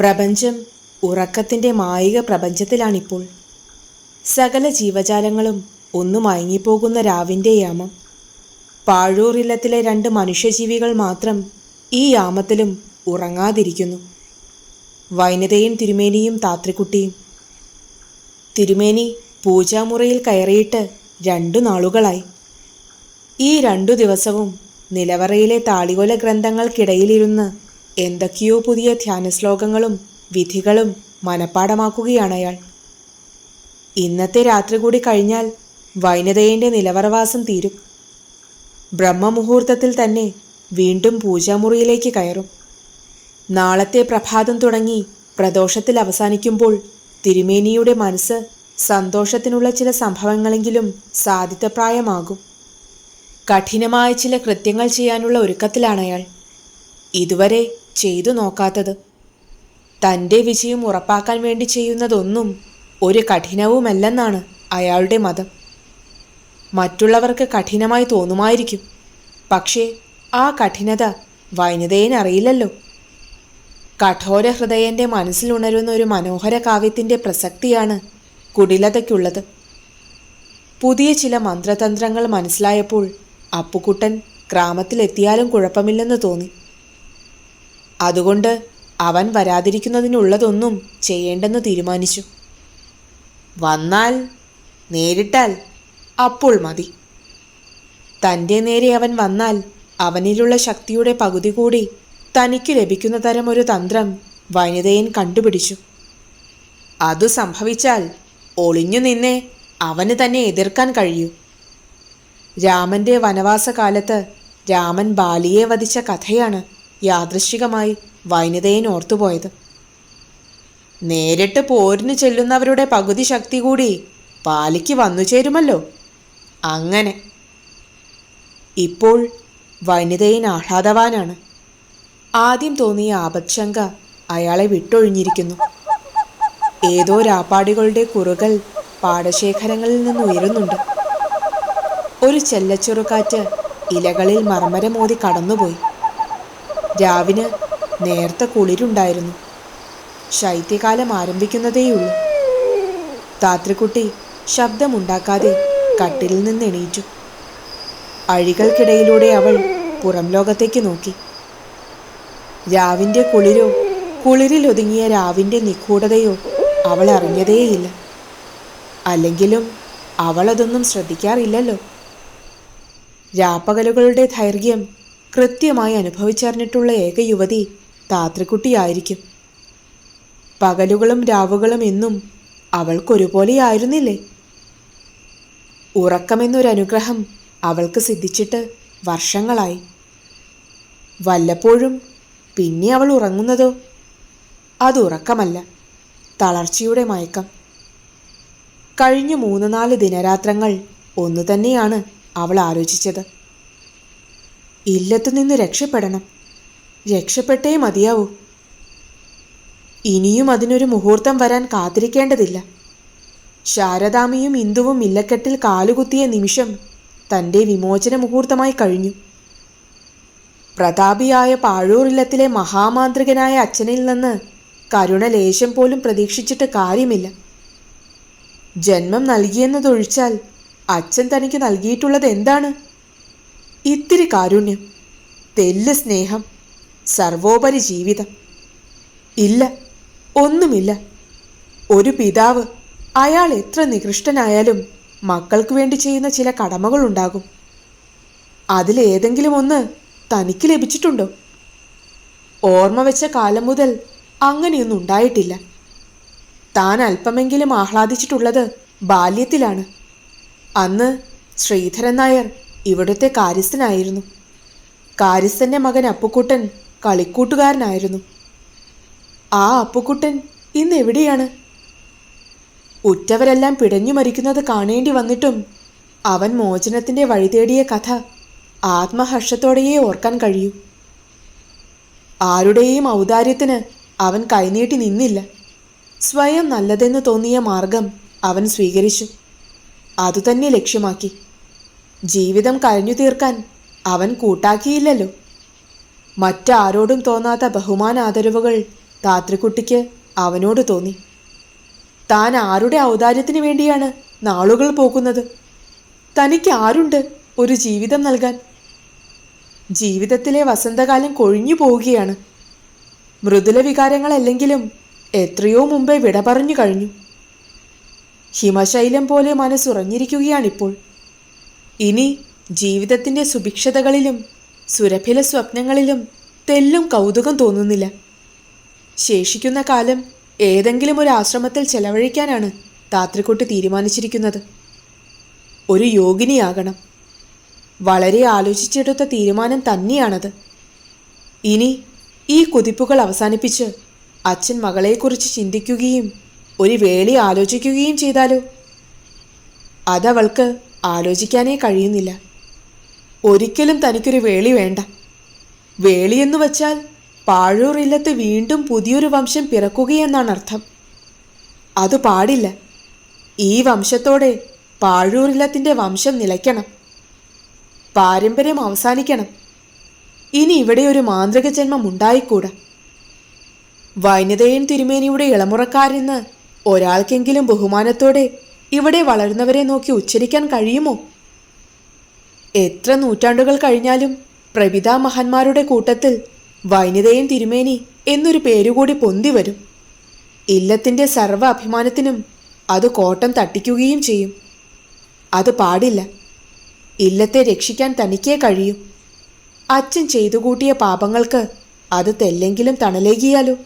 പ്രപഞ്ചം ഉറക്കത്തിന്റെ മായിക പ്രപഞ്ചത്തിലാണിപ്പോൾ. സകല ജീവജാലങ്ങളും ഒന്നു മയങ്ങിപ്പോകുന്ന രാവിന്റെ യാമം. പാഴൂറില്ലത്തിലെ രണ്ട് മനുഷ്യജീവികൾ മാത്രം ഈ യാമത്തിലും ഉറങ്ങാതിരിക്കുന്നു. വൈനതയും തിരുമേനിയും താത്രിക്കുട്ടിയും. തിരുമേനി പൂജാമുറിയിൽ കയറിയിട്ട് രണ്ടു നാളുകളായി. ഈ രണ്ടു ദിവസവും നിലവറയിലെ താളികൊല ഗ്രന്ഥങ്ങൾക്കിടയിലിരുന്ന് എന്തൊക്കെയോ പുതിയ ധ്യാന ശ്ലോകങ്ങളും വിധികളും മനഃപ്പാടമാക്കുകയാണ് അയാൾ. ഇന്നത്തെ രാത്രി കൂടി കഴിഞ്ഞാൽ വൈനതയന്റെ നിലവറവാസം തീരും. ബ്രഹ്മമുഹൂർത്തത്തിൽ തന്നെ വീണ്ടും പൂജാമുറിയിലേക്ക് കയറും. നാളത്തെ പ്രഭാതം തുടങ്ങി പ്രദോഷത്തിൽ അവസാനിക്കുമ്പോൾ തിരുമേനിയുടെ മനസ്സ് സന്തോഷത്തിനുള്ള ചില സംഭവങ്ങളെങ്കിലും സാധിതപ്രായമാകും കഠിനമായ ചില കൃത്യങ്ങൾ ചെയ്യാനുള്ള ഒരുക്കത്തിലാണ് അയാൾ. ഇതുവരെ ചെയ്തു നോക്കാത്തത്. തന്റെ വിജയം ഉറപ്പാക്കാൻ വേണ്ടി ചെയ്യുന്നതൊന്നും ഒരു കഠിനവുമല്ലെന്നാണ് അയാളുടെ മതം. മറ്റുള്ളവർക്ക് കഠിനമായി തോന്നുമായിരിക്കും. പക്ഷേ ആ കഠിനത വൈനതയനറിയില്ലല്ലോ കഠോര ഹൃദയന്റെ മനസ്സിലുണരുന്ന ഒരു മനോഹര കാവ്യത്തിന്റെ പ്രസക്തിയാണ് കുടിലതയ്ക്കുള്ളത്. പുതിയ ചില മന്ത്രതന്ത്രങ്ങൾ മനസ്സിലായപ്പോൾ അപ്പുക്കുട്ടൻ ഗ്രാമത്തിലെത്തിയാലും കുഴപ്പമില്ലെന്ന് തോന്നി. അതുകൊണ്ട് അവൻ വരാതിരിക്കുന്നതിനുള്ളതൊന്നും ചെയ്യേണ്ടെന്ന് തീരുമാനിച്ചു. വന്നാൽ നേരിട്ടാൽ അപ്പോൾ മതി. തന്റെ നേരെ അവൻ വന്നാൽ അവനിലുള്ള ശക്തിയുടെ പകുതി കൂടി തനിക്ക് ലഭിക്കുന്ന തരം ഒരു തന്ത്രം വനിതയൻ കണ്ടുപിടിച്ചു. അതു സംഭവിച്ചാൽ ഒളിഞ്ഞു നിന്നെ അവന് തന്നെ എതിർക്കാൻ കഴിയൂ. രാമന്റെ വനവാസകാലത്ത് രാമൻ ബാലിയെ വധിച്ച കഥയാണ് യാദൃശ്ചികമായി വൈനതയെ ഓർത്തുപോയത്. നേരിട്ട് പോരിന് ചെല്ലുന്നവരുടെ പകുതി ശക്തി കൂടി പാലിക്ക് വന്നു ചേരുമല്ലോ. അങ്ങനെ. ഇപ്പോൾ വനിതയൻ ആഹ്ലാദവാനാണ്. ആദ്യം തോന്നിയ ആപത്ശങ്ക അയാളെ വിട്ടൊഴിഞ്ഞിരിക്കുന്നു. ഏതോ രാപ്പാടികളുടെ കുറുകൾ പാടശേഖരങ്ങളിൽ നിന്ന് ഉയരുന്നുണ്ട്. ഒരു ചെല്ലച്ചെറുകാറ്റ് ഇലകളിൽ മർമരമോതി കടന്നുപോയി. രാവിന് നേർത്ത കുളിരുണ്ടായിരുന്നു. ശൈത്യകാലം ആരംഭിക്കുന്നതേയുള്ളൂ. താത്രിക്കുട്ടി ശബ്ദമുണ്ടാക്കാതെ കട്ടിലിൽ നിന്ന് എണീറ്റു. അഴികൾക്കിടയിലൂടെ അവൾ പുറം ലോകത്തേക്ക് നോക്കി. രാവിന്റെ കുളിരോ കുളിരിലൊതുങ്ങിയ രാവിന്റെ നിഗൂഢതയോ അവൾ അറിഞ്ഞതേയില്ല. അല്ലെങ്കിലും അവളതൊന്നും ശ്രദ്ധിക്കാറില്ലല്ലോ. രാപ്പകലുകളുടെ ദൈർഘ്യം കൃത്യമായി അനുഭവിച്ചറിഞ്ഞിട്ടുള്ള ഏക യുവതി താത്രിക്കുട്ടിയായിരിക്കും പകലുകളും രാവുകളും എന്നും അവൾക്കൊരുപോലെയായിരുന്നില്ലേ? ഉറക്കമെന്നൊരനുഗ്രഹം അവൾക്ക് സിദ്ധിച്ചിട്ട് വർഷങ്ങളായി. വല്ലപ്പോഴും പിന്നെ അവൾ ഉറങ്ങുന്നതോ? അത് ഉറക്കമല്ല തളർച്ചയുടെ മയക്കം. കഴിഞ്ഞ മൂന്ന് നാല് ദിനരാത്രങ്ങൾ ഒന്നു തന്നെയാണ് അവൾ ആലോചിച്ചത്. ഇല്ലത്തു നിന്ന് രക്ഷപ്പെടണം. രക്ഷപ്പെട്ടേ മതിയാവൂ. ഇനിയും അതിനൊരു മുഹൂർത്തം വരാൻ കാത്തിരിക്കേണ്ടതില്ല. ശാരദാമിയും ഇന്ദുവും ഇല്ലക്കെട്ടിൽ കാലുകുത്തിയ നിമിഷം തന്റെ വിമോചന മുഹൂർത്തമായി കഴിഞ്ഞു. പ്രതാപിയായ പാഴൂറില്ലത്തിലെ മഹാമാന്ത്രികനായ അച്ഛനിൽ നിന്ന് കരുണലേശം പോലും പ്രതീക്ഷിച്ചിട്ട് കാര്യമില്ല. ജന്മം നൽകിയെന്നതൊഴിച്ചാൽ അച്ഛൻ തനിക്ക് നൽകിയിട്ടുള്ളത് എന്താണ്? ഇത്തിരി കാരുണ്യം തെല്ല് സ്നേഹം സർവോപരി ജീവിതം. ഇല്ല ഒന്നുമില്ല. ഒരു പിതാവ് അയാൾ എത്ര നികൃഷ്ടനായാലും മക്കൾക്ക് വേണ്ടി ചെയ്യുന്ന ചില കടമകളുണ്ടാകും. അതിലേതെങ്കിലും ഒന്ന് തനിക്ക് ലഭിച്ചിട്ടുണ്ടോ? ഓർമ്മ വെച്ച കാലം മുതൽ അങ്ങനെയൊന്നും ഉണ്ടായിട്ടില്ല. താൻ അല്പമെങ്കിലും ആഹ്ലാദിച്ചിട്ടുള്ളത് ബാല്യത്തിലാണ്. അന്ന് ശ്രീധരൻ നായർ ഇവിടുത്തെ കാര്യസ്ഥനായിരുന്നു. കാര്യസ്ഥന്റെ മകൻ അപ്പുക്കുട്ടൻ കളിക്കൂട്ടുകാരനായിരുന്നു. ആ അപ്പുക്കുട്ടൻ ഇന്ന് എവിടെയാണ്? ഉറ്റവരെല്ലാം പിടഞ്ഞു മരിക്കുന്നത് കാണേണ്ടി വന്നിട്ടും അവൻ മോചനത്തിന്റെ വഴി തേടിയ കഥ ആത്മഹർഷത്തോടെയേ ഓർക്കാൻ കഴിയൂ. ആരുടെയും ഔദാര്യത്തിന് അവൻ കൈനീട്ടി നിന്നില്ല. സ്വയം നല്ലതെന്ന് തോന്നിയ മാർഗം അവൻ സ്വീകരിച്ചു. അതുതന്നെ ലക്ഷ്യമാക്കി. ജീവിതം കഴിഞ്ഞു തീർക്കാൻ അവൻ കൂട്ടാക്കിയില്ലല്ലോ. മറ്റാരോടും തോന്നാത്ത ബഹുമാനാദരവുകൾ താത്രിക്കുട്ടിക്ക് അവനോട് തോന്നി. താൻ ആരുടെ ഔദാര്യത്തിന് വേണ്ടിയാണ് നാളുകൾ പോകുന്നത്? തനിക്ക് ആരുണ്ട് ഒരു ജീവിതം നൽകാൻ? ജീവിതത്തിലെ വസന്തകാലം കൊഴിഞ്ഞു പോവുകയാണ്. മൃദുല വികാരങ്ങളല്ലെങ്കിലും എത്രയോ മുമ്പേ വിട പറഞ്ഞു കഴിഞ്ഞു. ഹിമശൈലം പോലെ മനസ്സുറഞ്ഞിരിക്കുകയാണിപ്പോൾ. ഇനി ജീവിതത്തിന്റെ സുഭിക്ഷതകളിലും സുരഭില സ്വപ്നങ്ങളിലും തെല്ലും കൗതുകം തോന്നുന്നില്ല. ശേഷിക്കുന്ന കാലം ഏതെങ്കിലും ഒരു ആശ്രമത്തിൽ ചെലവഴിക്കാനാണ് താത്രിക്കുട്ടി തീരുമാനിച്ചിരിക്കുന്നത്. ഒരു യോഗിനിയാകണം. വളരെ ആലോചിച്ചെടുത്ത തീരുമാനം തന്നെയാണത്. ഇനി ഈ കുതിപ്പുകൾ അവസാനിപ്പിച്ച് അച്ഛൻ മകളെക്കുറിച്ച് ചിന്തിക്കുകയും ഒരു വേളി ആലോചിക്കുകയും ചെയ്താലോ? അതവൾക്ക് ആലോചിക്കാനേ കഴിയുന്നില്ല. ഒരിക്കലും തനിക്കൊരു വേളി വേണ്ട. വേളിയെന്നു വച്ചാൽ പാഴൂർ ഇല്ലത്ത് വീണ്ടും പുതിയൊരു വംശം പിറക്കുകയെന്നാണ് അർത്ഥം അത് പാടില്ല. ഈ വംശത്തോടെ പാഴൂർ ഇല്ലത്തിന്റെ വംശം നിലയ്ക്കണം. പാരമ്പര്യം അവസാനിക്കണം. ഇനി ഇവിടെ ഒരു മാന്ത്രിക ജന്മം ഉണ്ടായിക്കൂടാ. വൈനതയൻ തിരുമേനിയുടെ ഇളമുറക്കാരെന്ന് ഒരാൾക്കെങ്കിലും ബഹുമാനത്തോടെ ഇവിടെ വളരുന്നവരെ നോക്കി ഉച്ചരിക്കാൻ കഴിയുമോ? എത്ര നൂറ്റാണ്ടുകൾ കഴിഞ്ഞാലും പ്രഭിതാമഹന്മാരുടെ കൂട്ടത്തിൽ വൈനിതയും തിരുമേനി എന്നൊരു പേരുകൂടി പൊന്തി വരും. ഇല്ലത്തിന്റെ സർവ അഭിമാനത്തിനും അത് കോട്ടം തട്ടിക്കുകയും ചെയ്യും. അത് പാടില്ല. ഇല്ലത്തെ രക്ഷിക്കാൻ തനിക്കേ കഴിയും. അച്ഛൻ ചെയ്തു കൂട്ടിയ പാപങ്ങൾക്ക് അത് തെല്ലെങ്കിലും തണലേകിയാലോ?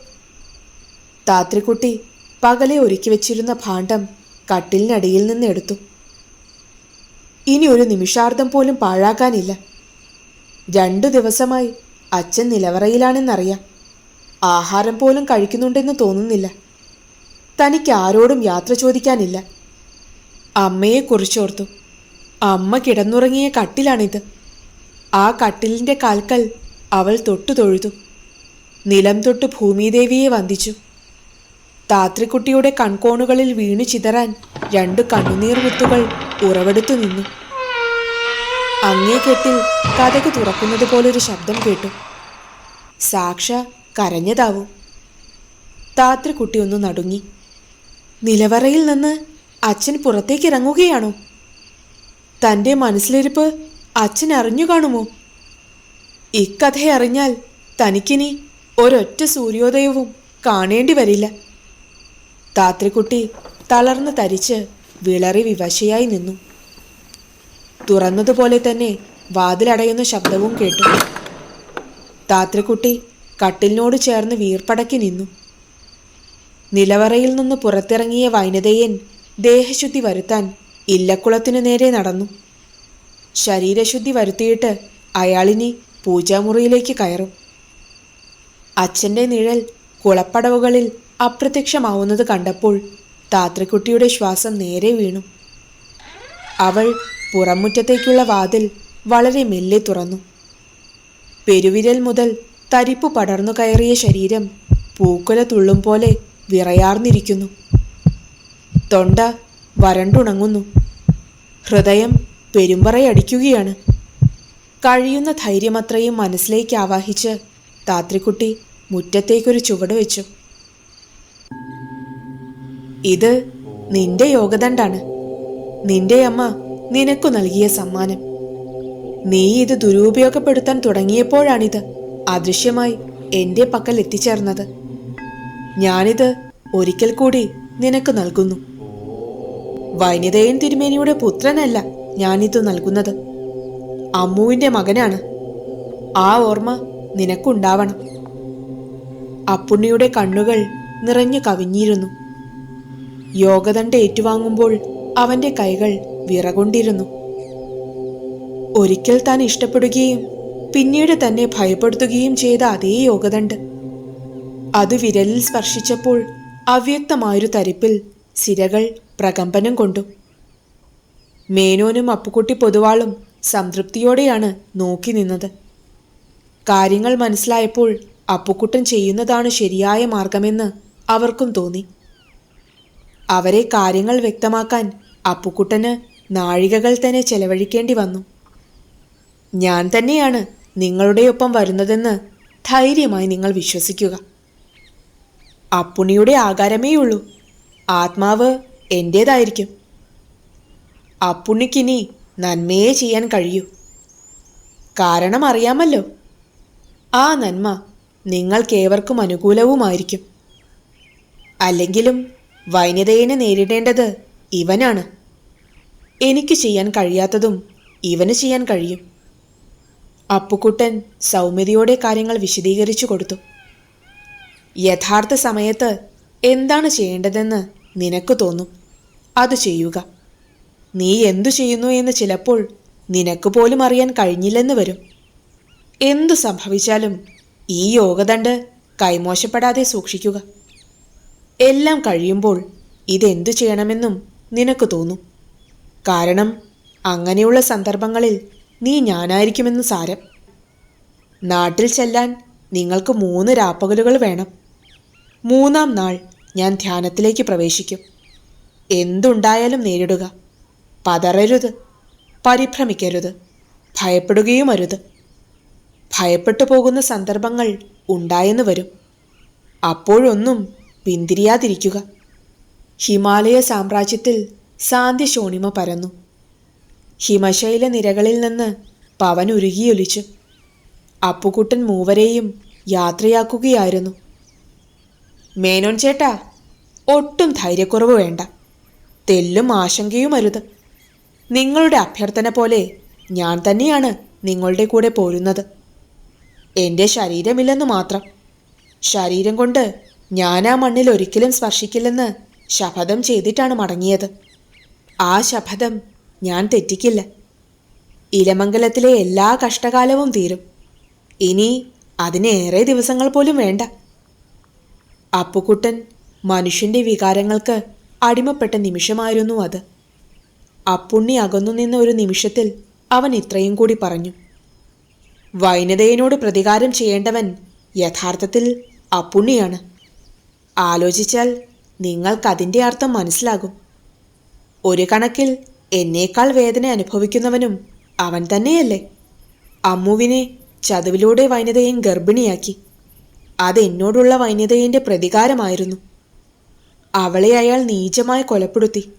താത്രിക്കുട്ടി പകലെ ഒരുക്കി വെച്ചിരുന്ന ഭാണ്ഡം കട്ടിലിനടിയിൽ നിന്ന് എടുത്തു. ഇനി ഒരു നിമിഷാർദ്ധം പോലും പാഴാക്കാനില്ല. രണ്ടു ദിവസമായി അച്ഛൻ നിലവറയിലാണെന്നറിയാം. ആഹാരം പോലും കഴിക്കുന്നുണ്ടെന്ന് തോന്നുന്നില്ല. തനിക്ക് ആരോടും യാത്ര ചോദിക്കാനില്ല. അമ്മയെ കുറിച്ചോർത്തു അമ്മ കിടന്നുറങ്ങിയ കട്ടിലാണിത്. ആ കട്ടിലിന്റെ കാൽക്കൽ അവൾ തൊട്ടു തൊഴുതു നിലം തൊട്ട് ഭൂമിദേവിയെ വന്ദിച്ചു. താത്രിക്കുട്ടിയുടെ കൺകോണുകളിൽ വീണു ചിതറാൻ രണ്ട് കണ്ണുനീർ മുത്തുകൾ ഉറവെടുത്തു നിന്നു. അങ്ങേ കെട്ടിൽ കഥക് തുറക്കുന്നത് പോലൊരു ശബ്ദം കേട്ടു. സാക്ഷ കരഞ്ഞതാവും. താത്രിക്കുട്ടി ഒന്ന് നടുങ്ങി. നിലവറയിൽ നിന്ന് അച്ഛൻ പുറത്തേക്ക് ഇറങ്ങുകയാണോ തന്റെ മനസ്സിലിരിപ്പ് അച്ഛൻ അറിഞ്ഞു കാണുമോ? ഇക്കഥ അറിഞ്ഞാൽ തനിക്കിനി ഒരൊറ്റ സൂര്യോദയവും കാണേണ്ടി വരില്ല. താത്രിക്കുട്ടി തളർന്ന് തരിച്ച് വിളറി വിവശയായി നിന്നു. തുറന്നതുപോലെ തന്നെ വാതിലടയുന്ന ശബ്ദവും കേട്ടു. താത്രിക്കുട്ടി കട്ടിലിനോട് ചേർന്ന് വീർപ്പടക്കി നിന്നു. നിലവറയിൽ നിന്ന് പുറത്തിറങ്ങിയ വൈനതയൻ ദേഹശുദ്ധി വരുത്താൻ ഇല്ലക്കുളത്തിനു നേരെ നടന്നു. ശരീരശുദ്ധി വരുത്തിയിട്ട് അയാളിനി പൂജാമുറിയിലേക്ക് കയറും. അച്ഛന്റെ നിഴൽ കുളപ്പടവുകളിൽ അപ്രത്യക്ഷമാവുന്നത് കണ്ടപ്പോൾ താത്രക്കുട്ടിയുടെ ശ്വാസം നേരെ വീണു. അവൾ പുറമുറ്റത്തേക്കുള്ള വാതിൽ വളരെ മെല്ലെ തുറന്നു. പെരുവിരൽ മുതൽ തരിപ്പ് പടർന്നു കയറിയ ശരീരം പൂക്കുല തുള്ളും പോലെ വിറയാർന്നിരിക്കുന്നു. തൊണ്ട വരണ്ടുണങ്ങുന്നു. ഹൃദയം പെരുമ്പറയടിക്കുകയാണ് കഴിയുന്ന ധൈര്യമത്രയും മനസ്സിലേക്ക് ആവാഹിച്ച് താത്രിക്കുട്ടി മുറ്റത്തേക്കൊരു ചുവട് വെച്ചു. ഇത് നിന്റെ യോഗദണ്ഡാണ്. നിന്റെ അമ്മ നിനക്കു നൽകിയ സമ്മാനം. നീ ഇത് ദുരുപയോഗപ്പെടുത്താൻ തുടങ്ങിയപ്പോഴാണിത് അദൃശ്യമായി എന്റെ പക്കൽ എത്തിച്ചേർന്നത്. ഞാനിത് ഒരിക്കൽ കൂടി നിനക്ക് നൽകുന്നു. വനിതയൻ തിരുമേനിയുടെ പുത്രനല്ല ഞാനിത് നൽകുന്നത്. അമ്മുവിന്റെ മകനാണ്. ആ ഓർമ്മ നിനക്കുണ്ടാവണം. അപ്പുണ്ണിയുടെ കണ്ണുകൾ നിറഞ്ഞു കവിഞ്ഞിരുന്നു. യോഗദണ്ഡ് ഏറ്റുവാങ്ങുമ്പോൾ അവന്റെ കൈകൾ വിറകൊണ്ടിരുന്നു. ഒരിക്കൽ താൻ ഇഷ്ടപ്പെടുകയും പിന്നീട് തന്നെ ഭയപ്പെടുത്തുകയും ചെയ്ത അതേ യോഗദണ്ഡ്. അത് വിരലിൽ സ്പർശിച്ചപ്പോൾ അവ്യക്തമായൊരു തരിപ്പിൽ സിരകൾ പ്രകമ്പനം കൊണ്ടു. മേനോനും അപ്പുക്കുട്ടി പൊതുവാളും സംതൃപ്തിയോടെയാണ് നോക്കി നിന്നത്. കാര്യങ്ങൾ മനസ്സിലായപ്പോൾ അപ്പുക്കുട്ടൻ ചെയ്യുന്നതാണ് ശരിയായ മാർഗമെന്ന് അവർക്കും തോന്നി. അവരെ കാര്യങ്ങൾ വ്യക്തമാക്കാൻ അപ്പുക്കുട്ടന് നാഴികകൾ തന്നെ ചെലവഴിക്കേണ്ടി വന്നു. ഞാൻ തന്നെയാണ് നിങ്ങളുടെയൊപ്പം വരുന്നതെന്ന് ധൈര്യമായി നിങ്ങൾ വിശ്വസിക്കുക. അപ്പുണിയുടെ ആകാരമേയുള്ളൂ. ആത്മാവ് എന്റേതായിരിക്കും അപ്പുണ്ണിക്കിനി നന്മയെ ചെയ്യാൻ കഴിയൂ. കാരണം അറിയാമല്ലോ ആ നന്മ നിങ്ങൾക്കേവർക്കും അനുകൂലവുമായിരിക്കും. അല്ലെങ്കിലും വൈനതയെ നേരിടേണ്ടത് ഇവനാണ്. എനിക്ക് ചെയ്യാൻ കഴിയാത്തതും ഇവന് ചെയ്യാൻ കഴിയും. അപ്പുക്കുട്ടൻ സൗമ്യതയോടെ കാര്യങ്ങൾ വിശദീകരിച്ചു കൊടുത്തു. യഥാർത്ഥ സമയത്ത് എന്താണ് ചെയ്യേണ്ടതെന്ന് നിനക്ക് തോന്നും. അത് ചെയ്യുക. നീ എന്തു ചെയ്യുന്നു എന്ന് ചിലപ്പോൾ നിനക്ക് പോലും അറിയാൻ കഴിഞ്ഞില്ലെന്ന് വരും. എന്തു സംഭവിച്ചാലും ഈ യോഗദണ്ഡ് കൈമോശപ്പെടാതെ സൂക്ഷിക്കുക. എല്ലാം കഴിയുമ്പോൾ ഇതെന്തു ചെയ്യണമെന്നും നിനക്ക് തോന്നും. കാരണം അങ്ങനെയുള്ള സന്ദർഭങ്ങളിൽ നീ ഞാനായിരിക്കുമെന്ന് സാരം. നാട്ടിൽ ചെല്ലാൻ നിങ്ങൾക്ക് മൂന്ന് രാപ്പകലുകൾ വേണം. മൂന്നാം നാൾ ഞാൻ ധ്യാനത്തിലേക്ക് പ്രവേശിക്കും. എന്തുണ്ടായാലും നേരിടുക. പതറരുത്. പരിഭ്രമിക്കരുത്. ഭയപ്പെടുകയും അരുത്. ഭയപ്പെട്ടു പോകുന്ന സന്ദർഭങ്ങൾ ഉണ്ടായെന്ന് വരും. അപ്പോഴൊന്നും പിന്തിരിയാതിരിക്കുക. ഹിമാലയ സാമ്രാജ്യത്തിൽ സാന്ധ്യശോണിമ പരന്നു. ഹിമശൈല നിരകളിൽ നിന്ന് പവൻ ഉരുകിയൊലിച്ചു. അപ്പുകുട്ടൻ മൂവരെയും യാത്രയാക്കുകയായിരുന്നു. മേനോൻ ചേട്ടാ ഒട്ടും ധൈര്യക്കുറവ് വേണ്ട. തെല്ലും ആശങ്കയും അരുത് നിങ്ങളുടെ അഭ്യർത്ഥന പോലെ ഞാൻ തന്നെയാണ് നിങ്ങളുടെ കൂടെ പോരുന്നത്. എന്റെ ശരീരമില്ലെന്ന് മാത്രം. ശരീരം കൊണ്ട് ഞാൻ ആ മണ്ണിൽ ഒരിക്കലും സ്പർശിക്കില്ലെന്ന് ശപഥം ചെയ്തിട്ടാണ് മടങ്ങിയത്. ആ ശപഥം ഞാൻ തെറ്റിക്കില്ല. ഇലമംഗലത്തിലെ എല്ലാ കഷ്ടകാലവും തീരും. ഇനി അതിനേറെ ദിവസങ്ങൾ പോലും വേണ്ട. അപ്പുക്കുട്ടൻ മനുഷ്യന്റെ വികാരങ്ങൾക്ക് അടിമപ്പെട്ട നിമിഷമായിരുന്നു അത്. അപ്പുണ്ണി അകന്നു നിന്ന ഒരു നിമിഷത്തിൽ അവൻ ഇത്രയും കൂടി പറഞ്ഞു. വൈനതയനോട് പ്രതികാരം ചെയ്യേണ്ടവൻ യഥാർത്ഥത്തിൽ അപ്പുണ്ണിയാണ്. ആലോചിച്ചാൽ നിങ്ങൾക്കതിന്റെ അർത്ഥം മനസ്സിലാകും. ഒരു കണക്കിൽ എന്നേക്കാൾ വേദന അനുഭവിക്കുന്നവനും അവൻ തന്നെയല്ലേ. അമ്മുവിനെ ചതുവിലൂടെ വൈനതയും ഗർഭിണിയാക്കി. അതെന്നോടുള്ള വൈനതയന്റെ പ്രതികാരമായിരുന്നു. അവളെ അയാൾ നീചമായി കൊലപ്പെടുത്തി.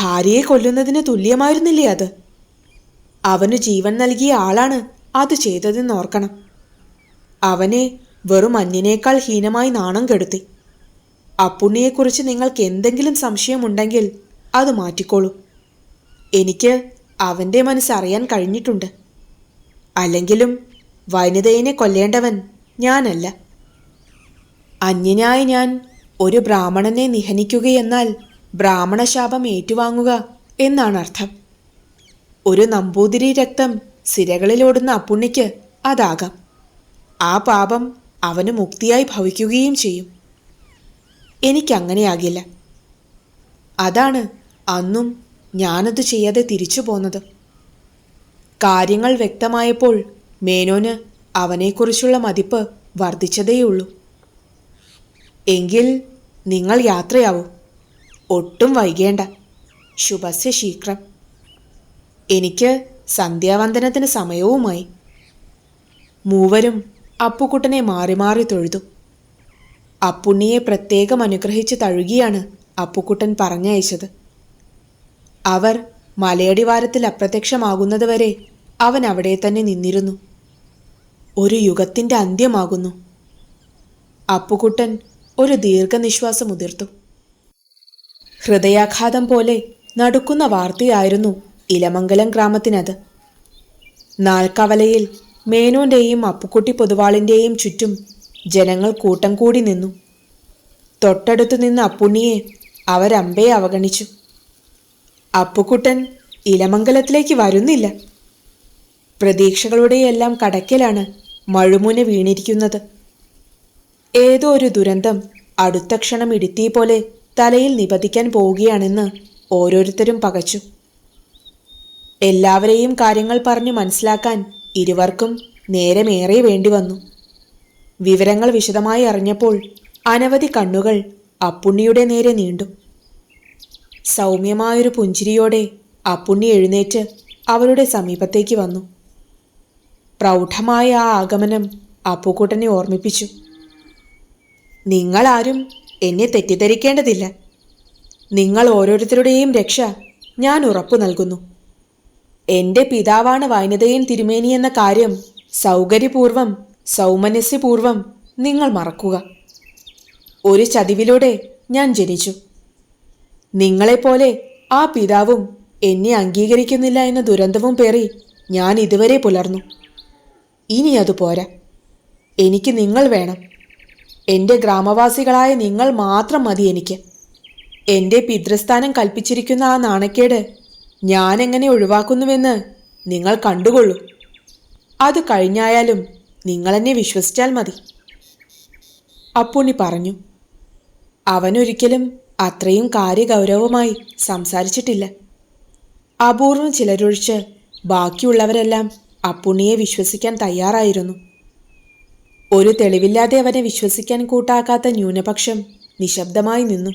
ഭാര്യയെ കൊല്ലുന്നതിന് തുല്യമായിരുന്നില്ലേ അത്? അവന് ജീവൻ നൽകിയ ആളാണ് അത് ചെയ്തതെന്ന് ഓർക്കണം. അവനെ വെറും അന്യനേക്കാൾ ഹീനമായി നാണം കെടുത്തി. അപ്പുണ്ണിയെക്കുറിച്ച് നിങ്ങൾക്ക് എന്തെങ്കിലും സംശയമുണ്ടെങ്കിൽ അത് മാറ്റിക്കോളൂ. എനിക്ക് അവന്റെ മനസ്സറിയാൻ കഴിഞ്ഞിട്ടുണ്ട്. അല്ലെങ്കിലും വനിതയെ കൊല്ലേണ്ടവൻ ഞാനല്ല. അന്യനായ ഞാൻ ഒരു ബ്രാഹ്മണനെ നിഹനിക്കുകയെന്നാൽ ബ്രാഹ്മണശാപം ഏറ്റുവാങ്ങുക എന്നാണ് അർത്ഥം. ഒരു നമ്പൂതിരി രക്തം സിരകളിലോടുന്ന അപ്പുണ്ണിക്ക് അതാകാം. ആ പാപം അവന് മുക്തിയായി ഭവിക്കുകയും ചെയ്യും. എനിക്കങ്ങനെയാകില്ല. അതാണ് അന്നും ഞാനത് ചെയ്യാതെ തിരിച്ചു പോന്നത്. കാര്യങ്ങൾ വ്യക്തമായപ്പോൾ മേനോന് അവനെക്കുറിച്ചുള്ള മതിപ്പ് വർദ്ധിച്ചതേയുള്ളൂ. എങ്കിൽ നിങ്ങൾ യാത്രയാവൂ. ഒട്ടും വൈകേണ്ട. ശുഭസ്യ ശീഘ്രം. എനിക്ക് സന്ധ്യാവന്ദനത്തിന് സമയവുമായി. മൂവരും അപ്പുക്കുട്ടനെ മാറി മാറി തൊഴുതു. അപ്പുണ്ണിയെ പ്രത്യേകം അനുഗ്രഹിച്ച് തഴുകിയാണ് അപ്പുക്കുട്ടൻ പറഞ്ഞയച്ചത്. അവർ മലയടിവാരത്തിൽ അപ്രത്യക്ഷമാകുന്നതുവരെ അവൻ അവിടെ തന്നെ നിന്നിരുന്നു. ഒരു യുഗത്തിന്റെ അന്ത്യമാകുന്നു. അപ്പുക്കുട്ടൻ ഒരു ദീർഘനിശ്വാസം ഉതിർത്തു ഹൃദയാഘാതം പോലെ നടുക്കുന്ന വാർത്തയായിരുന്നു ഇലമംഗലം ഗ്രാമത്തിനത്. നാൽക്കവലയിൽ മേനോന്റെയും അപ്പുക്കുട്ടി പൊതുവാളിന്റെയും ചുറ്റും ജനങ്ങൾ കൂട്ടം കൂടി നിന്നു. തൊട്ടടുത്തു നിന്ന് അപ്പുണ്ണിയെ അവരമ്പേ അവഗണിച്ചു. അപ്പുക്കുട്ടൻ ഇലമംഗലത്തിലേക്ക് വരുന്നില്ല. പ്രതീക്ഷകളുടെയെല്ലാം കടക്കലാണ് മഴുമുന വീണിരിക്കുന്നത്. ഏതോ ഒരു ദുരന്തം അടുത്ത ക്ഷണം ഇടുത്തി പോലെ തലയിൽ നിപതിക്കാൻ പോവുകയാണെന്ന് ഓരോരുത്തരും പകച്ചു. എല്ലാവരെയും കാര്യങ്ങൾ പറഞ്ഞു മനസ്സിലാക്കാൻ ഇരുവർക്കും നേരമേറെ വേണ്ടി വന്നു വിവരങ്ങൾ വിശദമായി അറിഞ്ഞപ്പോൾ അനവധി കണ്ണുകൾ അപ്പുണ്ണിയുടെ നേരെ നീണ്ടു. സൗമ്യമായൊരു പുഞ്ചിരിയോടെ അപ്പുണ്ണി എഴുന്നേറ്റ് അവരുടെ സമീപത്തേക്ക് വന്നു. പ്രൗഢമായ ആ ആഗമനം അപ്പുക്കുട്ടനെ ഓർമ്മിപ്പിച്ചു. നിങ്ങളാരും എന്നെ തെറ്റിദ്ധരിക്കേണ്ടതില്ല. നിങ്ങൾ ഓരോരുത്തരുടെയും രക്ഷ ഞാൻ ഉറപ്പു നൽകുന്നു. എന്റെ പിതാവാണ് വൈനതയൻ തിരുമേനി എന്ന കാര്യം സൗകര്യപൂർവം സൗമനസ്യപൂർവം നിങ്ങൾ മറക്കുക. ഒരു ചതിവിലൂടെ ഞാൻ ജനിച്ചു. നിങ്ങളെപ്പോലെ ആ പിതാവും എന്നെ അംഗീകരിക്കുന്നില്ല എന്ന ദുരന്തവും പേറി ഞാൻ ഇതുവരെ പുലർന്നു. ഇനി അത് പോരാ. എനിക്ക് നിങ്ങൾ വേണം. എന്റെ ഗ്രാമവാസികളായ നിങ്ങൾ മാത്രം മതി എനിക്ക്. എന്റെ പിതൃസ്ഥാനം കൽപ്പിച്ചിരിക്കുന്ന ആ നാണക്കേട് ഞാൻ എങ്ങനെ ഒഴിവാക്കുന്നുവെന്ന് നിങ്ങൾ കണ്ടുകൊള്ളൂ. അത് കഴിഞ്ഞായാലും നിങ്ങളെന്നെ വിശ്വസിച്ചാൽ മതി. അപ്പുണ്ണി പറഞ്ഞു. അവനൊരിക്കലും അത്രയും കാര്യഗൗരവമായി സംസാരിച്ചിട്ടില്ല. അപൂർവം ചിലരൊഴിച്ച് ബാക്കിയുള്ളവരെല്ലാം അപ്പുണ്ണിയെ വിശ്വസിക്കാൻ തയ്യാറായിരുന്നു. ഒരു തെളിവില്ലാതെ അവനെ വിശ്വസിക്കാൻ കൂട്ടാക്കാത്ത ന്യൂനപക്ഷം നിശബ്ദമായി നിന്നു.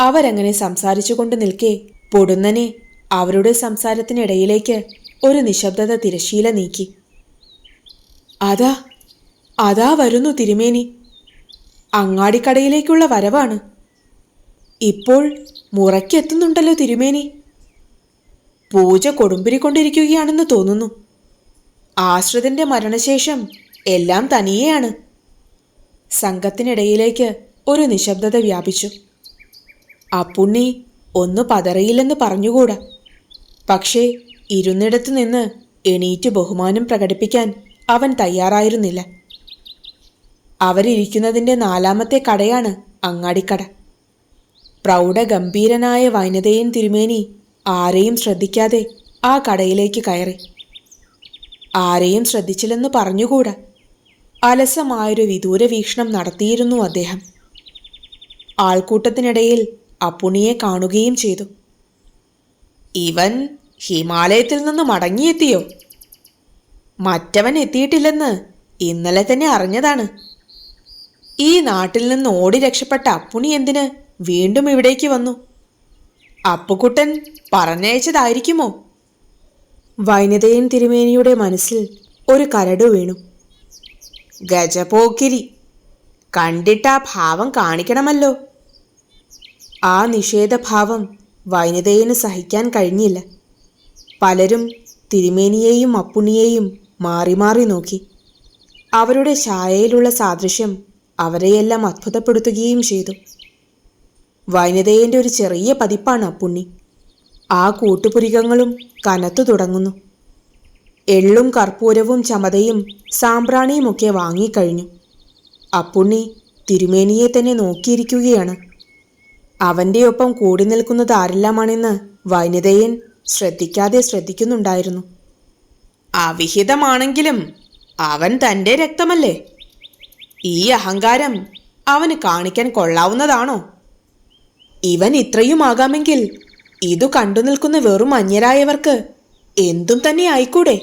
അവരങ്ങനെ സംസാരിച്ചുകൊണ്ട് നിൽക്കെ പൊടുന്നനെ അവരുടെ സംസാരത്തിനിടയിലേക്ക് ഒരു നിശബ്ദത തിരശീല നീക്കി. അതാ അതാ വരുന്നു തിരുമേനി. അങ്ങാടിക്കടയിലേക്കുള്ള വരവാണ്. ഇപ്പോൾ മുറയ്ക്കെത്തുന്നുണ്ടല്ലോ തിരുമേനി. പൂജ കൊടുമ്പിരി കൊണ്ടിരിക്കുകയാണെന്ന് തോന്നുന്നു. ആശ്രിതന്റെ മരണശേഷം എല്ലാം തനിയെയാണ്. സംഘത്തിനിടയിലേക്ക് ഒരു നിശബ്ദത വ്യാപിച്ചു. അപ്പുണ്ണി ഒന്ന് പതറിയില്ലെന്ന് പറഞ്ഞുകൂടാ. പക്ഷേ ഇരുന്നിടത്തു നിന്ന് എണീറ്റ് ബഹുമാനം പ്രകടിപ്പിക്കാൻ അവൻ തയ്യാറായിരുന്നില്ല. അവരിരിക്കുന്നതിന്റെ നാലാമത്തെ കടയാണ് അങ്ങാടിക്കട. പ്രൗഢഗംഭീരനായ വൈനതയൻ തിരുമേനി ആരെയും ശ്രദ്ധിക്കാതെ ആ കടയിലേക്ക് കയറി. ആരെയും ശ്രദ്ധിച്ചില്ലെന്ന് പറഞ്ഞുകൂടാ. അലസമായൊരു വിദൂര വീക്ഷണം നടത്തിയിരുന്നു അദ്ദേഹം. ആൾക്കൂട്ടത്തിനിടയിൽ അപ്പുണിയെ കാണുകയും ചെയ്തു. ഇവൻ ഹിമാലയത്തിൽ നിന്ന് മടങ്ങിയെത്തിയോ? മറ്റവൻ എത്തിയിട്ടില്ലെന്ന് ഇന്നലെ തന്നെ അറിഞ്ഞതാണ്. ഈ നാട്ടിൽ നിന്ന് ഓടി രക്ഷപ്പെട്ട അപ്പുണി എന്തിന് വീണ്ടും ഇവിടേക്ക് വന്നു? അപ്പുക്കുട്ടൻ പറഞ്ഞയച്ചതായിരിക്കുമോ? വൈനതയൻ തിരുമേനിയുടെ മനസ്സിൽ ഒരു കരട് വീണു. ഗജപോക്കിരി കണ്ടിട്ട് ഭാവം കാണിക്കണമല്ലോ. ആ നിഷേധഭാവം വൈനതയന് സഹിക്കാൻ കഴിഞ്ഞില്ല. പലരും തിരുമേനിയെയും അപ്പുണ്ണിയെയും മാറി മാറി നോക്കി. അവരുടെ ഛായയിലുള്ള സാദൃശ്യം അവരെയെല്ലാം അത്ഭുതപ്പെടുത്തുകയും ചെയ്തു. വൈനതയന്റെ ഒരു ചെറിയ പതിപ്പാണ് അപ്പുണ്ണി. ആ കൂട്ടുപുരികങ്ങളും കനത്തു തുടങ്ങുന്നു. എള്ളും കർപ്പൂരവും ചമതയും സാമ്പ്രാണിയുമൊക്കെ വാങ്ങിക്കഴിഞ്ഞു. അപ്പുണ്ണി തിരുമേനിയെ തന്നെ നോക്കിയിരിക്കുകയാണ്. അവന്റെ ഒപ്പം കൂടി നിൽക്കുന്നത് ആരെല്ലാമാണെന്ന് വനിതയൻ ശ്രദ്ധിക്കാതെ ശ്രദ്ധിക്കുന്നുണ്ടായിരുന്നു. അവിഹിതമാണെങ്കിലും അവൻ തന്റെ രക്തമല്ലേ? ഈ അഹങ്കാരം അവന് കാണിക്കാൻ കൊള്ളാവുന്നതാണോ? ഇവൻ ഇത്രയും ആകാമെങ്കിൽ ഇതു കണ്ടു നിൽക്കുന്ന വെറും അന്യരായവർക്ക് എന്തും തന്നെ ആയിക്കൂടെ?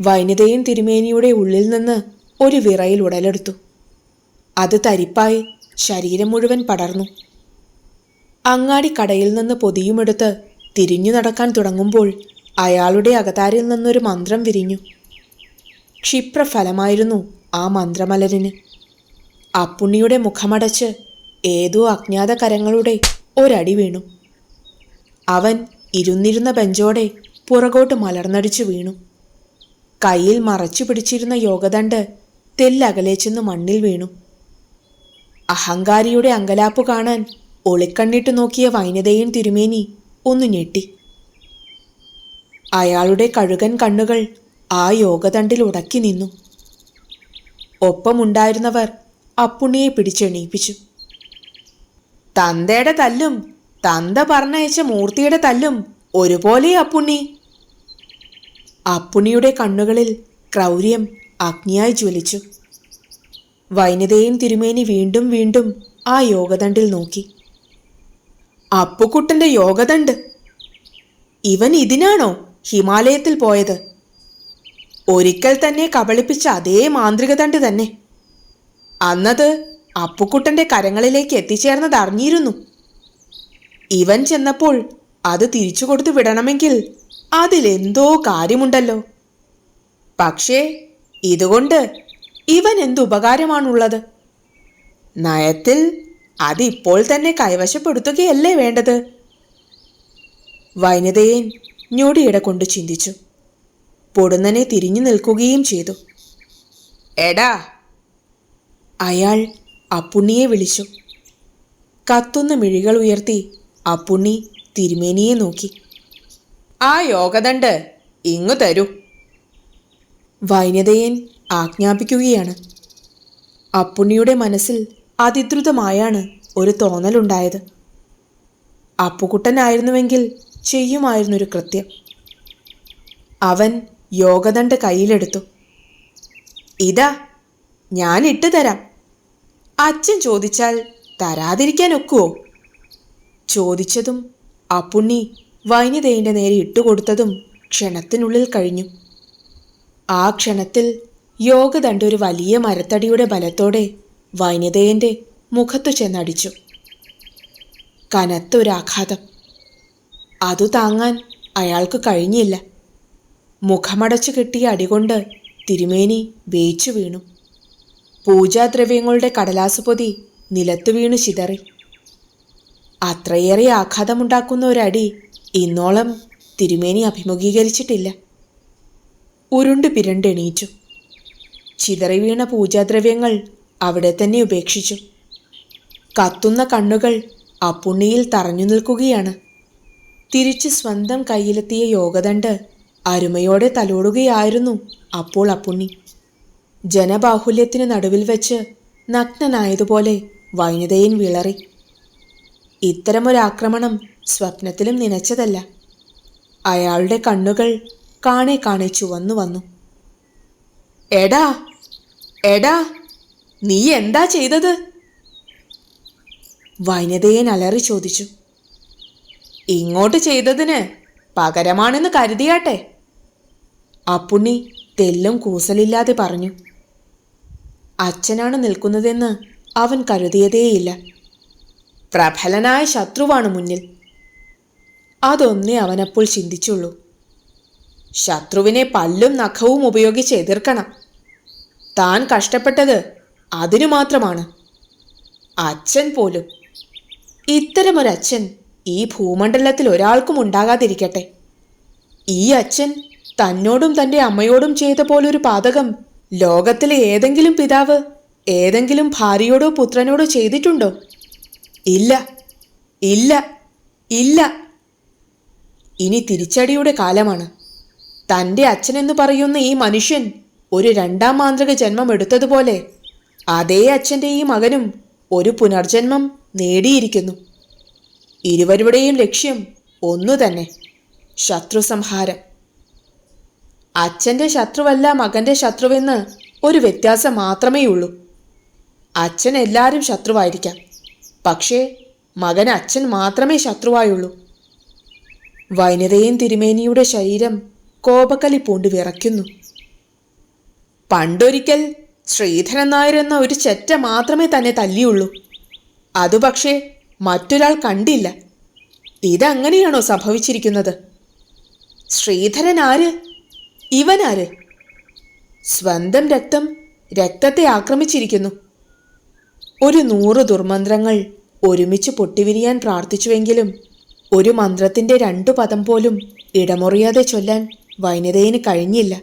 വനിതയും തിരുമേനിയുടെ ഉള്ളിൽ നിന്ന് ഒരു വിറയിൽ ഉടലെടുത്തു. അത് തരിപ്പായി ശരീരം മുഴുവൻ പടർന്നു. അങ്ങാടി കടയിൽ നിന്ന് പൊതിയുമെടുത്ത് തിരിഞ്ഞു നടക്കാൻ തുടങ്ങുമ്പോൾ അയാളുടെ അകതാരിൽ നിന്നൊരു മന്ത്രം വിരിഞ്ഞു. ക്ഷിപ്രഫലമായിരുന്നു ആ മന്ത്രമലരിന്. അപ്പുണ്ണിയുടെ മുഖമടച്ച് ഏതോ അജ്ഞാത കരങ്ങളുടെ ഒരടി വീണു. അവൻ ഇരുന്നിരുന്ന ബെഞ്ചോടെ പുറകോട്ട് മലർന്നടിച്ചു വീണു. കയ്യിൽ മറച്ചു പിടിച്ചിരുന്ന യോഗദണ്ട് തെല്ലകലേച്ചെന്ന് മണ്ണിൽ വീണു. അഹങ്കാരിയുടെ അങ്കലാപ്പ് കാണാൻ ഒളിക്കണ്ണിട്ട് നോക്കിയ വൈനതയൻ തിരുമേനി ഒന്ന് ഞെട്ടി. അയാളുടെ കഴുകൻ കണ്ണുകൾ ആ യോഗതണ്ടിൽ ഉടക്കി നിന്നു. ഒപ്പമുണ്ടായിരുന്നവർ അപ്പുണ്ണിയെ പിടിച്ചെണീപ്പിച്ചു. തന്തയുടെ തല്ലും തന്ത പറഞ്ഞയച്ച മൂർത്തിയുടെ തല്ലും ഒരുപോലെ അപ്പുണ്ണി. അപ്പുണ്ണിയുടെ കണ്ണുകളിൽ ക്രൗര്യം അഗ്നിയായി ജ്വലിച്ചു. വൈനതയും തിരുമേനി വീണ്ടും വീണ്ടും ആ യോഗദണ്ടിൽ നോക്കി. അപ്പുക്കുട്ടന്റെ യോഗദണ്ട് ഇവൻ ഇതിനാണോ ഹിമാലയത്തിൽ പോയത്? ഒരിക്കൽ തന്നെ കബളിപ്പിച്ച അതേ മാന്ത്രികദണ്ട് തന്നെ. അന്നത് അപ്പുക്കുട്ടന്റെ കരങ്ങളിലേക്ക് എത്തിച്ചേർന്നത് അറിഞ്ഞിരുന്നു. ഇവൻ ചെന്നപ്പോൾ അത് തിരിച്ചു കൊടുത്തു വിടണമെങ്കിൽ അതിലെന്തോ കാര്യമുണ്ടല്ലോ. പക്ഷേ ഇതുകൊണ്ട് ഇവൻ എന്ത് ഉപകാരമാണുള്ളത്? നയത്തിൽ അതിപ്പോൾ തന്നെ കൈവശപ്പെടുത്തുകയല്ലേ വേണ്ടത്? വൈനതയെ ഞൊടിയിട കൊണ്ട് ചിന്തിച്ചു. പൊടുന്നനെ തിരിഞ്ഞു നിൽക്കുകയും ചെയ്തു. എടാ! അയാൾ അപ്പുണ്ണിയെ വിളിച്ചു. കത്തുന്ന മിഴികൾ ഉയർത്തി അപ്പുണ്ണി തിരുമേനിയെ നോക്കി. ആ യോഗദണ്ട് ഇങ്ങു തരൂ. വൈനതയൻ ആജ്ഞാപിക്കുകയാണ്. അപ്പുണ്ണിയുടെ മനസ്സിൽ അതിദ്രുതമായാണ് ഒരു തോന്നലുണ്ടായത്. അപ്പുകുട്ടനായിരുന്നുവെങ്കിൽ ചെയ്യുമായിരുന്നൊരു കൃത്യം. അവൻ യോഗദണ്ഡ് കയ്യിലെടുത്തു. ഇതാ ഞാൻ ഇട്ടു തരാം. അച്ഛൻ ചോദിച്ചാൽ തരാതിരിക്കാൻ ഒക്കുവോ? ചോദിച്ചതും അപ്പുണ്ണി വൈനിതയിന്റെ നേരെ ഇട്ടുകൊടുത്തതും ക്ഷണത്തിനുള്ളിൽ കഴിഞ്ഞു. ആ ക്ഷണത്തിൽ യോഗദണ്ഡ് ഒരു വലിയ മരത്തടിയുടെ ബലത്തോടെ വൈനിതയന്റെ മുഖത്തു ചെന്നടിച്ചു. കനത്തൊരാഘാതം. അതു താങ്ങാൻ അയാൾക്ക് കഴിഞ്ഞില്ല. മുഖമടച്ചു കിട്ടിയ അടികൊണ്ട് തിരുമേനി വേച്ചു വീണു. പൂജാദ്രവ്യങ്ങളുടെ കടലാസ് പൊതി നിലത്തു വീണു ചിതറി. അത്രയേറെ ആഘാതമുണ്ടാക്കുന്ന ഒരടി ഇന്നോളം തിരുമേനി അഭിമുഖീകരിച്ചിട്ടില്ല. ഉരുണ്ട് പിരണ്ടെണീച്ചു ചിതറി വീണ പൂജാദ്രവ്യങ്ങൾ അവിടെ തന്നെ ഉപേക്ഷിച്ചു. കത്തുന്ന കണ്ണുകൾ അപ്പുണ്ണിയിൽ തറഞ്ഞു നിൽക്കുകയാണ്. തിരിച്ച് സ്വന്തം കയ്യിലെത്തിയ യോഗദണ്ട് അരുമയോടെ തലോടുകയായിരുന്നു അപ്പോൾ അപ്പുണ്ണി ജനബാഹുല്യത്തിന് നടുവിൽ വെച്ച് നഗ്നനായതുപോലെ വൈനതയിൻ വിളറി. ഇത്തരമൊരാക്രമണം സ്വപ്നത്തിലും നനച്ചതല്ല. അയാളുടെ കണ്ണുകൾ കാണെ കാണെ ചുവന്നു വന്നു എടാ എടാ നീ എന്താ ചെയ്തത്? വനിതയെ അലറി ചോദിച്ചു. ഇങ്ങോട്ട് ചെയ്തതിന് പകരമാണെന്ന് കരുതിയാട്ടെ? അപ്പുണ്ണി തെല്ലും കൂസലില്ലാതെ പറഞ്ഞു. അച്ഛനാണ് നിൽക്കുന്നതെന്ന് അവൻ കരുതിയതേയില്ല. പ്രബലനായ ശത്രുവാണ് മുന്നിൽ. അതൊന്നേ അവനപ്പോൾ ചിന്തിച്ചുള്ളൂ. ശത്രുവിനെ പല്ലും നഖവും ഉപയോഗിച്ച് എതിർക്കണം. താൻ കഷ്ടപ്പെട്ടത് അതിനു മാത്രമാണ്. അച്ഛൻ പോലും. ഇത്തരമൊരച്ഛൻ ഈ ഭൂമണ്ഡലത്തിൽ ഒരാൾക്കും ഉണ്ടാകാതിരിക്കട്ടെ. ഈ അച്ഛൻ തന്നോടും തന്റെ അമ്മയോടും ചെയ്ത പോലൊരു പാതകം ലോകത്തിലെ ഏതെങ്കിലും പിതാവ് ഏതെങ്കിലും ഭാര്യയോടോ പുത്രനോടോ ചെയ്തിട്ടുണ്ടോ? ഇല്ല. ഇല്ല. ഇല്ല. ഇനി തിരിച്ചടിയുടെ കാലമാണ്. തന്റെ അച്ഛനെന്ന് പറയുന്ന ഈ മനുഷ്യൻ ഒരു രണ്ടാം മാന്ത്രിക ജന്മം എടുത്തതുപോലെ അതേ അച്ഛന്റെ ഈ മകനും ഒരു പുനർജന്മം നേടിയിരിക്കുന്നു. ഇരുവരുടെയും ലക്ഷ്യം ഒന്നു തന്നെ ശത്രു സംഹാരം അച്ഛന്റെ ശത്രുവല്ല മകന്റെ ശത്രുവെന്ന് ഒരു വ്യത്യാസം മാത്രമേ ഉള്ളൂ അച്ഛൻ എല്ലാവരും ശത്രുവായിരിക്കാം പക്ഷേ മകൻ അച്ഛൻ മാത്രമേ ശത്രുവായുള്ളൂ. വൈനതയും തിരുമേനിയുടെ ശരീരം കോപക്കലി പൂണ്ട് വിറയ്ക്കുന്നു. പണ്ടൊരിക്കൽ ശ്രീധരൻ നായർ എന്ന ഒരു ചെറ്റ മാത്രമേ തന്നെ തല്ലിയുള്ളൂ. അതു പക്ഷേ മറ്റൊരാൾ കണ്ടില്ല. ഇതങ്ങനെയാണോ സംഭവിച്ചിരിക്കുന്നത്? ശ്രീധരൻ ആര് ഇവനാര്? സ്വന്തം രക്തം രക്തത്തെ ആക്രമിച്ചിരിക്കുന്നു. ഒരു നൂറ് ദുർമന്ത്രങ്ങൾ ഒരുമിച്ച് പൊട്ടിവിരിയാൻ പ്രാർത്ഥിച്ചുവെങ്കിലും ഒരു മന്ത്രത്തിന്റെ രണ്ടു പദം പോലും ഇടമുറിയാതെ ചൊല്ലാൻ വൈനതയിന് കഴിഞ്ഞില്ല.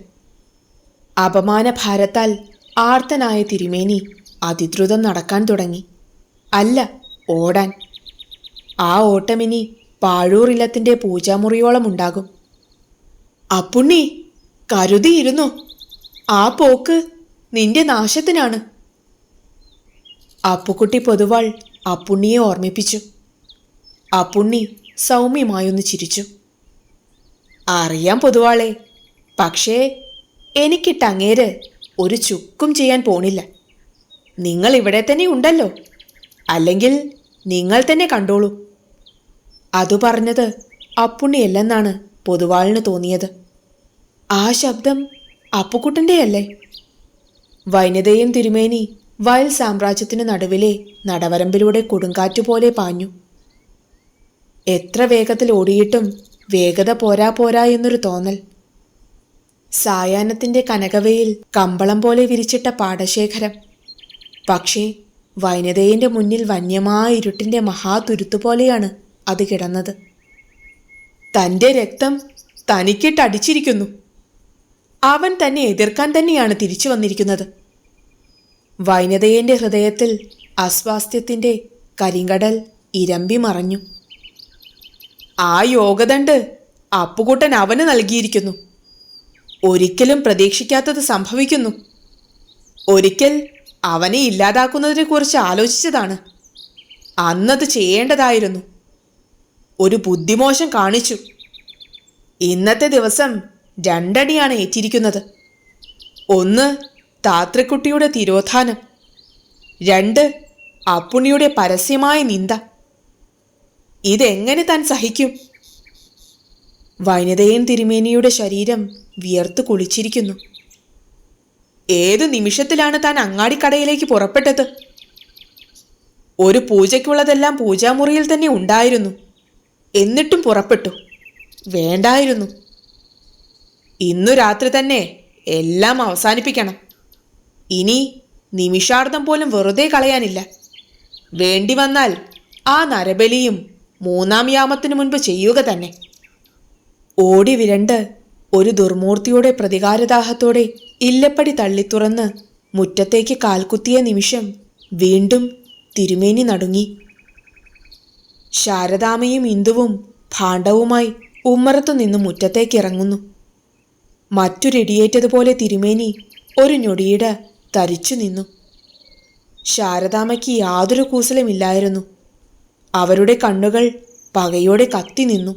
അപമാനഭാരത്താൽ ആർത്തനായ തിരുമേനി അതിദ്രുതം നടക്കാൻ തുടങ്ങി. അല്ല ഓടാൻ. ആ ഓട്ടമിനി പാഴൂറില്ലത്തിന്റെ പൂജാമുറിയോളം ഉണ്ടാകും. അപ്പുണ്ണി കരുതിയിരുന്നു. ആ പോക്ക് നിന്റെ നാശത്തിനാണ്. അപ്പുക്കുട്ടി പൊതുവാൾ അപ്പുണ്ണിയെ ഓർമ്മിപ്പിച്ചു. അപ്പുണ്ണി സൗമ്യമായൊന്ന് ചിരിച്ചു. അറിയാം പൊതുവാളെ. പക്ഷേ എനിക്കിട്ടങ്ങേര് ഒരു ചുക്കും ചെയ്യാൻ പോണില്ല. നിങ്ങൾ ഇവിടെ തന്നെ ഉണ്ടല്ലോ. അല്ലെങ്കിൽ നിങ്ങൾ തന്നെ കണ്ടോളൂ. അതു പറഞ്ഞത് അപ്പുണ്ണിയല്ലെന്നാണ് പൊതുവാളിന് തോന്നിയത്. ആ ശബ്ദം അപ്പുക്കുട്ടന്റെയല്ലേ? വൈനതയും തിരുമേനി വയൽ സാമ്രാജ്യത്തിന് നടുവിലെ നടവരമ്പിലൂടെ കൊടുങ്കാറ്റുപോലെ പാഞ്ഞു. എത്ര വേഗത്തിൽ ഓടിയിട്ടും വേഗത പോരാ പോരാ എന്നൊരു തോന്നൽ. സായാഹ്നത്തിന്റെ കനകവയിൽ കമ്പളം പോലെ വിരിച്ചിട്ട പാടശേഖരം. പക്ഷേ വൈനതയിന്റെ മുന്നിൽ വന്യമായ ഇരുട്ടിന്റെ മഹാതുരുത്തുപോലെയാണ് അത് കിടന്നത്. തന്റെ രക്തം തനിക്കിട്ടടിച്ചിരിക്കുന്നു അവൻ തന്നെ എതിർക്കാൻ തന്നെയാണ് തിരിച്ചു വന്നിരിക്കുന്നത്. വൈനതയന്റെ ഹൃദയത്തിൽ അസ്വാസ്ഥ്യത്തിന്റെ കരിങ്കടൽ ഇരമ്പി മറഞ്ഞു. ആ യോഗദണ്ട് അപ്പുകുട്ടൻ അവന് നൽകിയിരിക്കുന്നു. ഒരിക്കലും പ്രതീക്ഷിക്കാത്തത് സംഭവിക്കുന്നു. ഒരിക്കൽ അവനെ ഇല്ലാതാക്കുന്നതിനെക്കുറിച്ച് ആലോചിച്ചതാണ്. അന്നത് ചെയ്യേണ്ടതായിരുന്നു. ഒരു ബുദ്ധിമോശം കാണിച്ചു. ഇന്നത്തെ ദിവസം രണ്ടടിയാണ് ഏറ്റിരിക്കുന്നത്. ഒന്ന് താത്രക്കുട്ടിയുടെ തിരോധാനം. രണ്ട് അപ്പുണ്ണിയുടെ പരസ്യമായ നിന്ദ. ഇതെങ്ങനെ താൻ സഹിക്കും? വനിതയൻ തിരുമേനിയുടെ ശരീരം വിയർത്ത് കുളിച്ചിരിക്കുന്നു. ഏത് നിമിഷത്തിലാണ് താൻ അങ്ങാടിക്കടയിലേക്ക് പുറപ്പെട്ടത്? ഒരു പൂജയ്ക്കുള്ളതെല്ലാം പൂജാമുറിയിൽ തന്നെ ഉണ്ടായിരുന്നു. എന്നിട്ടും പുറപ്പെട്ടു. വേണ്ടായിരുന്നു. ഇന്നു രാത്രി തന്നെ എല്ലാം അവസാനിപ്പിക്കണം. ഇനി നിമിഷാർദ്ധം പോലും വെറുതെ കളയാനില്ല. വേണ്ടി വന്നാൽ ആ നരബലിയും മൂന്നാം യാമത്തിനു മുൻപ് ചെയ്യുക തന്നെ. ഓടി വിരണ്ട് ഒരു ദുർമൂർത്തിയുടെ പ്രതികാരദാഹത്തോടെ ഇല്ലപ്പടി തള്ളിത്തുറന്ന് മുറ്റത്തേക്ക് കാൽക്കുത്തിയ നിമിഷം വീണ്ടും തിരുമേനി നടുങ്ങി. ശാരദാമയും ഇന്ദുവും ഭാണ്ഡവുമായി ഉമ്മറത്തു നിന്ന് മുറ്റത്തേക്ക് ഇറങ്ങുന്നു. മറ്റൊരിടിയേറ്റതുപോലെ തിരുമേനി ഒരു ഞൊടിയിട തരിച്ചു നിന്നു. ശാരദാമയ്ക്ക് യാതൊരു കൂസലുമില്ലായിരുന്നു. അവരുടെ കണ്ണുകൾ പകയോടെ കത്തി നിന്നു.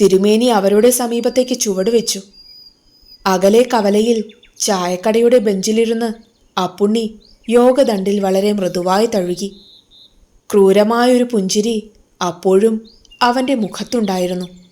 തിരുമേനി അവരുടെ സമീപത്തേക്ക് ചുവടുവെച്ചു അകലെ കവലയിൽ ചായക്കടയുടെ ബെഞ്ചിലിരുന്ന് അപ്പുണ്ണി യോഗദണ്ഡിൽ വളരെ മൃദുവായി തഴുകി. ക്രൂരമായൊരു പുഞ്ചിരി അപ്പോഴും അവന്റെ മുഖത്തുണ്ടായിരുന്നു.